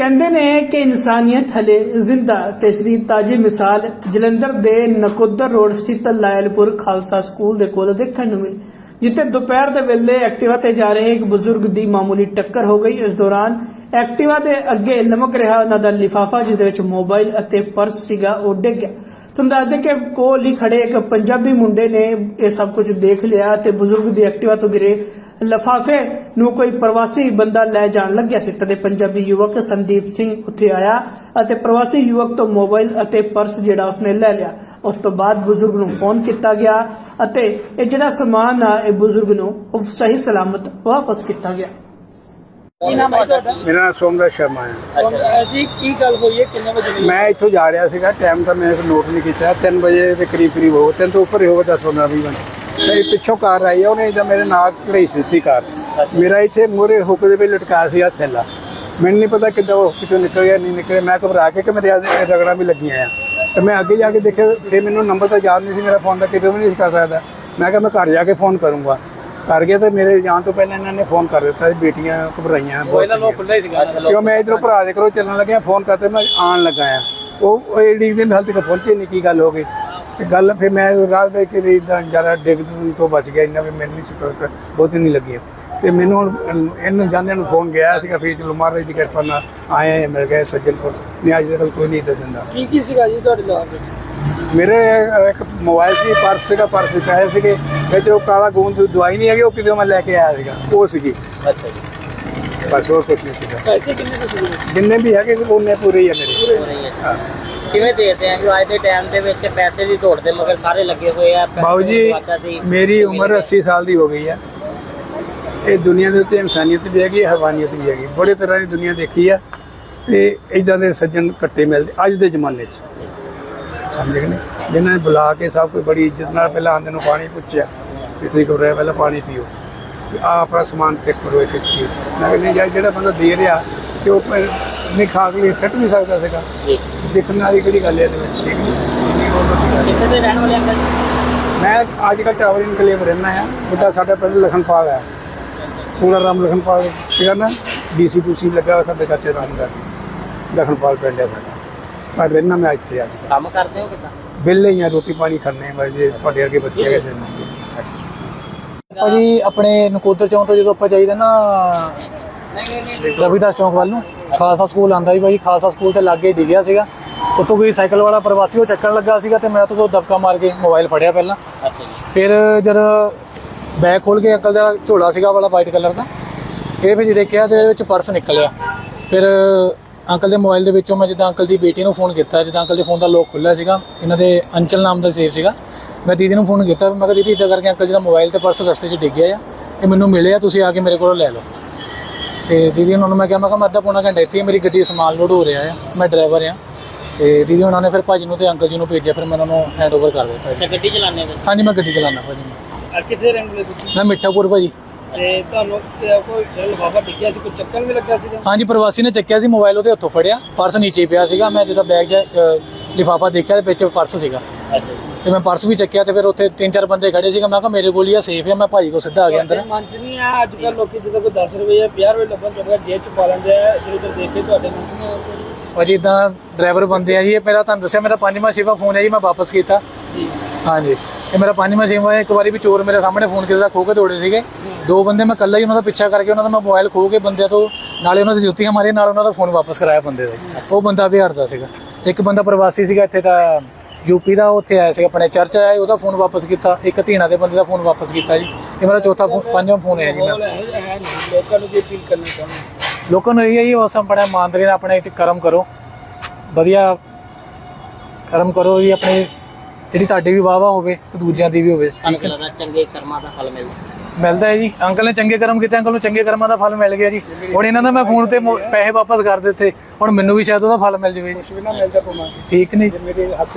ਕਹਿੰਦੇ ਨੇ ਕਿ ਇਨਸਾਨੀਅਤ ਹਲੇ ਜ਼ਿੰਦਾ। ਤਸਰੀ ਤਾਜੀ ਮਿਸਾਲ, ਜਲੰਧਰ ਦੇ ਨਕੋਦਰ ਰੋਡ ਸਥਿਤ ਲਾਇਲਪੁਰ ਖਾਲਸਾ ਸਕੂਲ ਦੇ ਕੋਲ ਦੇਖਣ ਨੂੰ ਮਿਲੀ, ਜਿੱਥੇ ਦੁਪਹਿਰ ਦੇ ਵੇਲੇ ਐਕਟਿਵਾ ਤੇ ਜਾ ਰਹੇ ਇੱਕ ਬਜ਼ੁਰਗ ਦੀ ਮਾਮੂਲੀ ਟੱਕਰ ਹੋ ਗਈ। ਇਸ ਦੌਰਾਨ ਐਕਟਿਵਾ ਦੇ ਅੱਗੇ ਲਮਕ ਰਿਹਾ ਉਹਨਾਂ ਦਾ ਲਿਫਾਫਾ ਜਿਹਦੇ ਵਿੱਚ ਮੋਬਾਈਲ ਅਤੇ ਪਰਸ ਸੀਗਾ, ਉਹ ਡਿੱਗ ਗਿਆ। ਤੁਹਾਨੂੰ ਦੱਸ ਦੇ ਕਿ ਕੋਲ ਹੀ ਖੜੇ ਇੱਕ ਪੰਜਾਬੀ ਮੁੰਡੇ ਨੇ ਇਹ ਸਭ ਕੁਝ ਦੇਖ ਲਿਆ ਤੇ ਬਜ਼ੁਰਗ ਦੀ ਐਕਟਿਵਾ ਤੋਂ ਗਿਰੇ ਲਫਾਫੇ ਨੂੰ ਕੋਈ ਪ੍ਰਵਾਸੀ ਬੰਦਾ ਲੈ ਜਾਣ ਲੱਗਿਆ ਸੀ। ਤਦੇ ਪੰਜਾਬੀ ਯੁਵਕ ਸੰਦੀਪ ਸਿੰਘ ਉੱਥੇ ਆਇਆ ਅਤੇ ਪ੍ਰਵਾਸੀ ਯੁਵਕ ਤੋਂ ਮੋਬਾਈਲ ਅਤੇ ਪਰਸ ਜਿਹੜਾ ਉਸਨੇ ਲੈ ਲਿਆ। ਉਸ ਤੋਂ ਬਾਅਦ ਬਜ਼ੁਰਗ ਨੂੰ ਫੋਨ ਕੀਤਾ ਗਿਆ ਅਤੇ ਇਹ ਜਿਹੜਾ ਸਮਾਨ ਆ ਇਹ ਬਜ਼ੁਰਗ ਨੂੰ ਉਹ ਸਹੀ ਸਲਾਮਤ ਵਾਪਸ ਕੀਤਾ ਗਿਆ। ਕੀ ਨਾਮ ਹੈ ਤੁਹਾਡਾ? ਮੇਰਾ ਨਾਮ ਸ਼ਰਮਾ ਹੈ। ਅੱਛਾ। ਜੀ ਕੀ ਗੱਲ ਹੋਈ ਹੈ? ਕਿੰਨੇ ਵਜੇ ਮੈਂ ਇੱਥੋਂ ਜਾ ਰਿਹਾ ਸੀਗਾ। ਟਾਈਮ ਤਾਂ ਮੈਂ ਨੋਟ ਨਹੀਂ ਕੀਤਾ। 3 ਵਜੇ ਦੇ ਕਰੀਬ ਕਰੀਬ ਹੋ ਤਿੰਨ ਤੋਂ ਉੱਪਰ ਹੀ ਹੋਗਾ 10 15 20 ਮਿੰਟ। ਇਹ ਪਿੱਛੋਂ ਕਾਰ ਆਈ ਆ ਉਹਨੇ ਇਦਾਂ ਮੇਰੇ ਨਾਲ ਘੜਈ ਦਿੱਤੀ ਕਾਰ। ਮੇਰਾ ਇੱਥੇ ਮੂਹਰੇ ਹੁੱਕ ਦੇ ਵਿੱਚ ਲਟਕਾਇਆ ਸੀ ਆ ਥੈਲਾ। ਮੈਨੂੰ ਨਹੀਂ ਪਤਾ ਕਿੱਦਾਂ ਉਹ ਕਿਤੋਂ ਨਿਕਲ ਗਿਆ ਨਹੀਂ ਨਿਕਲਿਆ। ਮੈਂ ਘਬਰਾ ਕੇ ਕਿ ਮੇਰੇ ਆਦੇ ਰਗੜਾਂ ਵੀ ਲੱਗੀਆਂ ਆ। ਤੇ ਮੈਂ ਅੱਗੇ ਜਾ ਕੇ ਦੇਖਿਆ ਫਿਰ ਮੈਨੂੰ ਨੰਬਰ ਤਾਂ ਯਾਦ ਨਹੀਂ ਸੀ ਮੇਰਾ ਫੋਨ ਦਾ ਕਿਤੇ ਵੀ ਨਹੀਂ ਸੀ ਕਰ ਸਕਦਾ। ਮੈਂ ਕਿਹਾ ਮੈਂ ਘਰ ਜਾ ਕੇ ਫੋਨ ਕਰੂੰਗਾ। ਕਰ ਗਿਆ ਤੇ ਮੇਰੇ ਜਾਣ ਤੋਂ ਪਹਿਲਾਂ ਇਹਨਾਂ ਨੇ ਫੋਨ ਕਰ ਦਿੱਤਾ ਸੀ, ਬੇਟੀਆਂ ਘਬਰਾਈਆਂ ਬਹੁਤ ਸੀਗੀਆਂ। ਖੁੱਲਾ ਹੀ ਸੀਗਾ। ਕਿਉਂ ਮੈਂ ਇਧਰੋਂ ਭਰਾ ਦੇ ਕਰੋ ਚੱਲਣ ਲੱਗਿਆ ਫੋਨ ਕਰਤੇ ਮੈਂ ਆਣ ਲੱਗਾ ਆ। ਉਹ ਉਹ ਏਡੀ ਦੇ ਹਾਲ ਤੱਕ ਪਹੁੰਚੇ ਨਹੀਂ ਕੀ ਗੱਲ ਹੋ ਗਈ? ਤੇ ਗੱਲ ਫਿਰ ਮੈਂ ਰਾਤ ਦੇ ਕੇ ਇਦਾਂ ਜ਼ਿਆਦਾ ਡਿੱਗ ਤੋਂ ਬਚ ਗਿਆ ਇੰਨਾ ਵੀ ਮੈਨੂੰ ਨਹੀਂ ਸਿਕਰਟ ਬਹੁਤ ਨਹੀਂ ਲੱਗੀ। ਤੇ ਮੈਨੂੰ ਹੁਣ ਇਹਨੂੰ ਜਾਂਦਿਆਂ ਨੂੰ ਫੋਨ ਗਿਆ ਸੀਗਾ ਫਿਰ ਚਲੋ ਮਹਾਰਾਜ ਦੀ ਕਿਰਪਾ ਨਾਲ ਆਏ ਮਿਲ ਗਏ ਸੱਜਣਪੁਰ ਨਹੀਂ ਅੱਜ ਤੱਕ ਕੋਈ ਨਹੀਂ ਦਿੰਦਾ ਕੀ ਕੀ ਸੀਗਾ ਜੀ ਤੁਹਾਡੇ ਵਿੱਚ ਮੇਰੇ ਇੱਕ ਮੋਬਾਈਲ ਸੀ ਪਰਸ ਸੀਗਾ ਪਰਸ ਪੈਸੇ ਸੀਗੇ। ਵਿੱਚ ਉਹ ਕਾਲਾ ਗੂੰਦ ਦਵਾਈ ਨਹੀਂ ਹੈਗੀ ਉਹ ਕਿਤੇ ਮੈਂ ਲੈ ਕੇ ਆਇਆ ਸੀਗਾ। ਉਹ ਸੀਗੀ। ਅੱਛਾ ਜੀ। ਬਸ ਹੋਰ ਕੁਛ ਨਹੀਂ ਸੀਗਾ। ਪੈਸੇ ਕਿੰਨੇ ਸੀਗੇ? ਜਿੰਨੇ ਵੀ ਹੈਗੇ ਉਹਨੇ ਪੂਰੇ ਹੀ ਆ ਮੇਰੇ। ਹਾਂ। ਕਿਵੇਂ ਦੇਖਦੇ ਆ ਜੋ ਅੱਜ ਦੇ ਟਾਈਮ ਦੇ ਵਿੱਚ ਪੈਸੇ ਦੀ ਦੌੜ ਦੇ ਮਗਰ ਸਾਰੇ ਲੱਗੇ ਹੋਏ ਆ ਪੈਸੇ ਬਾਊ ਜੀ ਸੀ। ਮੇਰੀ ਉਮਰ 80 ਸਾਲ ਦੀ ਹੋ ਗਈ ਹੈ ਇਹ ਦੁਨੀਆ ਦੇ ਉੱਤੇ ਇਨਸਾਨੀਅਤ ਵੀ ਹੈਗੀ ਹੈ ਹਵਾਨੀਅਤ ਵੀ ਹੈਗੀ ਬੜੇ ਤਰ੍ਹਾਂ ਦੀ ਦੁਨੀਆ ਦੇਖੀ ਆ ਤੇ ਇਦਾਂ ਦੇ ਸੱਜਣ ਕੱਟੇ ਮਿਲਦੇ ਅੱਜ ਦੇ ਜ਼ਮਾਨੇ 'ਚ। ਸਮਝੇ ਕਿ ਨਹੀਂ? ਜਿਨ੍ਹਾਂ ਨੇ ਬੁਲਾ ਕੇ ਸਭ ਕੋਈ ਬੜੀ ਇੱਜ਼ਤ ਨਾਲ ਪਹਿਲਾਂ ਆਂਦੇ ਨੂੰ ਪਾਣੀ ਪੁੱਛਿਆ ਵੀ ਤੁਸੀਂ ਕੋ ਰਿਹਾ ਪਹਿਲਾਂ ਪਾਣੀ ਪੀਓ। ਆ ਆਪਣਾ ਸਮਾਨ ਚੈੱਕ ਕਰੋ ਇੱਕ ਇੱਕ ਚੀਜ਼। ਮੈਂ ਨਹੀਂ ਯਾਰ ਜਿਹੜਾ ਬੰਦਾ ਦੇ ਰਿਹਾ ਤੇ ਉਹ ਪ- ਨਹੀਂ ਖਾ ਕੇ ਸੱਟ ਵੀ ਸਕਦਾ ਸੀਗਾ। ਜੀ। ਦੇਖਣ ਵਾਲੀ ਕਿਹੜੀ ਗੱਲ ਹੈ ਇਹਦੇ ਵਿੱਚ ਠੀਕ ਨਹੀਂ? ਇੰਨੀ ਹੋਰ ਵੱਡੀ ਗੱਲ ਨਹੀਂ। ਕਿੱਥੇ ਦੇ ਰਹਿਣ ਵਾਲੇ ਅੰਕਲ? ਜੀ? ਮੈਂ ਅੱਜ ਕੱਲ੍ਹ ਟਾਵਰ ਇਨਕਲੇਵ ਰਹਿਣਾ ਆ। ਬੇਟਾ ਸਾਡਾ ਪਿੰਡ ਲਖਨਪਾਲ ਹੈ। ਪੂਰਾ ਰਾਮ ਲਖਨਪਾਲ ਸੀਗਾ ਨਾ ਡੀਸੀ ਪੂਸੀ ਲੱਗਾ ਹੋਇਆ ਸਾਡੇ ਚਾਚੇ ਰਾਮ ਦਾ। ਲਖਨਪਾਲ ਪਿੰਡ ਹੈ ਸਾਡਾ। ਪਰ ਰਹਿਣਾ ਮੈਂ ਇੱਥੇ ਅੱਜ। ਕੰਮ ਕਰਦੇ ਹੋ ਕਿਦਾਂ? ਬਿੱਲੇ ਹੀ ਆ ਰੋਟੀ ਪਾਣੀ ਖਾਣੇ ਬਸ ਜੇ ਤੁਹਾਡੇ ਵਰਗੇ ਬੱਚੇ ਹੈਗੇ ਤੇ ਭਾਜੀ ਆਪਣੇ ਨਕੋਦਰ ਚੌਂਕ ਤੋਂ ਜਦੋਂ ਆਪਾਂ ਜਾਈਦਾ ਨਾ ਰਵਿਦਾਸ ਚੌਂਕ ਵੱਲ ਨੂੰ ਖਾਲਸਾ ਸਕੂਲ ਆਂਦਾ ਸੀ ਭਾਈ ਖਾਲਸਾ ਸਕੂਲ ਤੇ ਲਾਗੇ ਡਿੱਗਿਆ ਸੀਗਾ। ਉੱਤੋਂ ਕੋਈ ਸਾਈਕਲ ਵਾਲਾ ਪ੍ਰਵਾਸੀ ਉਹ ਚੱਕਣ ਲੱਗਾ ਸੀਗਾ ਤੇ ਮੈਂ ਤੋਂ ਦਬਕਾ ਮਾਰ ਕੇ ਮੋਬਾਈਲ ਫੜਿਆ ਪਹਿਲਾਂ। ਅੱਛਾ ਜੀ। ਫਿਰ ਜਦ ਬੈਗ ਖੋਲ ਕੇ ਅੰਕਲ ਦਾ ਝੋਲਾ ਸੀਗਾ ਵਾਲਾ ਵਾਈਟ ਕਲਰ ਦਾ ਇਹ ਫਿਰ ਦੇਖਿਆ ਤੇ ਇਹਦੇ ਵਿੱਚ ਪਰਸ ਨਿਕਲਿਆ। ਫਿਰ ਅੰਕਲ ਦੇ ਮੋਬਾਈਲ ਦੇ ਵਿੱਚੋਂ ਮੈਂ ਜਿੱਦਾਂ ਅੰਕਲ ਦੀ ਬੇਟੀ ਨੂੰ ਫੋਨ ਕੀਤਾ ਜਿੱਦਾਂ ਅੰਕਲ ਦੇ ਫੋਨ ਦਾ ਲੋਕ ਖੁੱਲਿਆ ਸੀਗਾ ਇਹਨਾਂ ਦੇ ਅੰਚਲ ਨਾਮ ਦਾ ਸੇਵ ਸੀਗਾ। ਮੈਂ ਦੀਦੀ ਨੂੰ ਫੋਨ ਕੀਤਾ ਮੈਂ ਕਿਹਾ ਦੀਦੀ ਇਦਾਂ ਕਰਕੇ ਅੰਕਲ ਜੀ ਦਾ ਮੋਬਾਈਲ ਤੇ ਪਰਸ ਰਸਤੇ 'ਚ ਡਿੱਗ ਗਿਆ ਆ ਇਹ ਮੈਨੂੰ ਮਿਲੇ ਆ ਤੁਸੀਂ ਆ ਕੇ ਮੇਰੇ ਕੋਲੋਂ ਲੈ ਲਓ। ਤੇ ਦੀਦੀ ਉਹਨਾਂ ਨੂੰ ਮੈਂ ਕਿਹਾ ਮੈਂ ਕਿਹਾ ਮੈਂ ਅੱਧਾ ਪੌਣਾ ਘੰਟਾ ਇੱਥੇ ਮੇਰੀ ਗੱਡੀ ਸਮਾਨ ਲੋਡ ਹੋ ਰਿਹਾ ਆ ਮੈਂ ਡਰਾਈਵਰ ਆ। ਤੇ ਦੀਦੀ ਉਹਨਾਂ ਨੇ ਫਿਰ ਭਾਜੀ ਨੂੰ ਤੇ ਅੰਕਲ ਜੀ ਨੂੰ ਭੇਜਿਆ ਫਿਰ ਮੈਂ ਉਹਨਾਂ ਨੂੰ ਹੈਂਡ ਓਵਰ ਕਰ ਦਿੱਤਾ ਜੀ। ਅੱਛਾ ਗੱਡੀ ਚਲਾਉਂਦੇ ਹੋ ਹਾਂਜੀ ਮੈਂ ਗੱਡੀ ਚਲਾਉਣਾ ਭਾਜੀ। ਆ ਕਿੱਥੇ ਰਹਿਣ ਵਾਲੇ ਤੁਸੀਂ? ਮੈਂ ਮਿੱਠਾਪੁਰ ਭਾਜੀ। ਤੇ ਤੁਹਾਨੂੰ ਕਿ- ਕੋਈ ਲਿਫਾਫਾ ਡਿੱਗਿਆ ਸੀ ਕੋਈ ਚੱਕਰ ਵੀ ਲੱਗਾ ਸੀਗਾ? ਹਾਂਜੀ ਪ੍ਰਵਾਸੀ ਨੇ ਚੱਕਿਆ ਸੀ ਮੋਬਾਈਲ ਉਹਦੇ ਹੱਥੋਂ ਫੜਿਆ ਪਰਸ ਨੀਚੇ ਪਿਆ ਸੀਗਾ ਮੈਂ ਜਦੋਂ ਬੈਗ ਜਾਂ ਲਿਫਾਫਾ ਦੇਖਿਆ ਤੇ ਵਿੱਚ ਪਰਸ ਸੀਗਾ। ਅੱਛਾ ਤੇ ਮੈਂ ਪਰਸ ਵੀ ਚੱਕਿਆ ਤੇ ਫਿਰ ਉੱਥੇ ਤਿੰਨ ਚਾਰ ਬੰਦੇ ਖੜੇ ਸੀਗਾ ਮੈਂ ਕਿਹਾ ਮੇਰੇ ਕੋਲ ਹੀ ਆ ਸੇਫ ਆ ਮੈਂ ਭਾਜੀ ਕੋਲ ਸਿੱਧਾ ਆ ਗਿਆ ਅੰਦਰ। ਮਨ ਚ ਨਹੀਂ ਆ ਅੱਜ ਕੱਲ ਲੋਕੀ ਜਦੋਂ ਕੋਈ 10 ਰੁਪਏ ਜਾਂ 50 ਰੁਪਏ ਲੱਭਣ ਚੱਲਦਾ ਜੇਬ ਚ ਪਾ ਲੈਂਦੇ ਆ ਇੱਧਰ ਦੇਖ ਕੇ ਤੁਹਾਡੇ ਮਨ ਚ ਨਹੀਂ ਭਾਜੀ ਇਦਾਂ ਡਰਾਈਵਰ ਬੰਦੇ ਆ ਜੀ ਇਹ ਮੇਰਾ ਤੁਹਾਨੂੰ ਦੱਸਿਆ ਮੇਰਾ ਪੰਜਵਾਂ ਛੇਵਾਂ ਫੋਨ ਹੈ ਜੀ ਮੈਂ ਵਾਪਸ ਕੀਤਾ। ਜੀ। ਹਾਂਜੀ। ਇਹ ਮੇਰਾ ਪੰਜਵਾਂ ਛੇਵਾਂ। ਇੱਕ ਵਾਰੀ ਵੀ ਚੋਰ ਮੇਰੇ ਸਾਹਮਣੇ ਫੋਨ ਕਿਸੇ ਦਾ ਖੋ ਕੇ ਦੌੜੇ ਸੀਗੇ। ਦੋ ਬੰਦੇ ਮੈਂ ਇਕੱਲਾ ਹੀ ਉਹਨਾਂ ਦਾ ਪਿੱਛਾ ਕਰਕੇ ਉਹਨਾਂ ਦਾ ਮੈਂ ਮੋਬਾਈਲ ਖੋ ਕੇ ਬੰਦਿਆਂ ਤੋਂ ਨਾਲੇ ਉਹਨਾਂ ਦੀ ਜੁੱਤੀਆਂ ਮਾਰੀਆਂ ਨਾਲ ਉਹਨਾਂ ਦਾ ਫੋਨ ਵਾਪਸ ਕਰਾਇਆ ਬੰਦੇ ਦਾ। ਉਹ ਬੰਦਾ ਬਿਹਾਰ ਦਾ ਸੀਗਾ। ਇੱਕ ਬੰਦਾ ਪ੍ਰਵਾਸੀ ਸੀਗਾ ਇੱਥੇ ਦਾ ਯੂਪੀ ਦਾ ਉੱਥੇ ਆਇਆ ਸੀਗਾ ਆਪਣੇ ਚਰਚ ਆਇਆ ਉਹਦਾ ਫੋਨ ਵਾਪਸ ਕੀਤਾ। ਇੱਕ ਧੀਣਾ ਦੇ ਬੰਦੇ ਦਾ ਫੋਨ ਵਾਪਸ ਕੀਤਾ ਜੀ। ਇਹ ਮੇਰਾ ਚੌਥਾ ਪੰਜਵਾਂ ਫੋਨ ਹੈ ਜੀ ਲੋਕਾਂ ਨੂੰ ਕੀ ਅਪੀਲ ਕਰਨਾ ਚਾਹੁੰਦੇ। ਲੋਕਾਂ ਨੂੰ ਇਹ ਹੈ ਜੀ ਉਸ ਬੜਾ ਇਮਾਨਦਾਰੀ ਨਾਲ ਆਪਣੇ ਚ ਕਰਮ ਕਰੋ। ਵਧੀਆ ਕਰਮ ਕਰੋ ਜੀ ਆਪਣੇ ਜਿਹੜੀ ਤੁਹਾਡੀ ਵੀ ਵਾਵਾ ਹੋਵੇ ਤੇ ਦੂਜਿਆਂ ਦੀ ਵੀ ਹੋਵੇ। ਤੁਹਾਨੂੰ ਲੱਗਦਾ ਚੰਗੇ ਕਰਮਾਂ ਦਾ ਫਲ ਮਿਲਦਾ ਮਿਲਦਾ ਹੈ ਜੀ। ਅੰਕਲ ਨੇ ਚੰਗੇ ਕਰਮ ਕੀਤੇ ਅੰਕਲ ਨੂੰ ਚੰਗੇ ਕਰਮਾਂ ਦਾ ਫਲ ਮਿਲ ਗਿਆ ਜੀ। ਹੁਣ ਇਹਨਾਂ ਦਾ ਮੈਂ ਫੋਨ ਤੇ ਮੋ- ਪੈਸੇ ਵਾਪਸ ਕਰ ਦਿੱਤੇ। ਹੁਣ ਮੈਨੂੰ ਵੀ ਸ਼ਾਇਦ ਉਹਦਾ ਫਲ ਮਿਲ ਜਾਵੇ ਜੀ। ਕੁਛ ਵੀ ਨਾ ਮਿਲਦਾ ਪਮਾ ਠੀਕ ਨਹੀਂ ਮੇਰੇ ਹੱਥ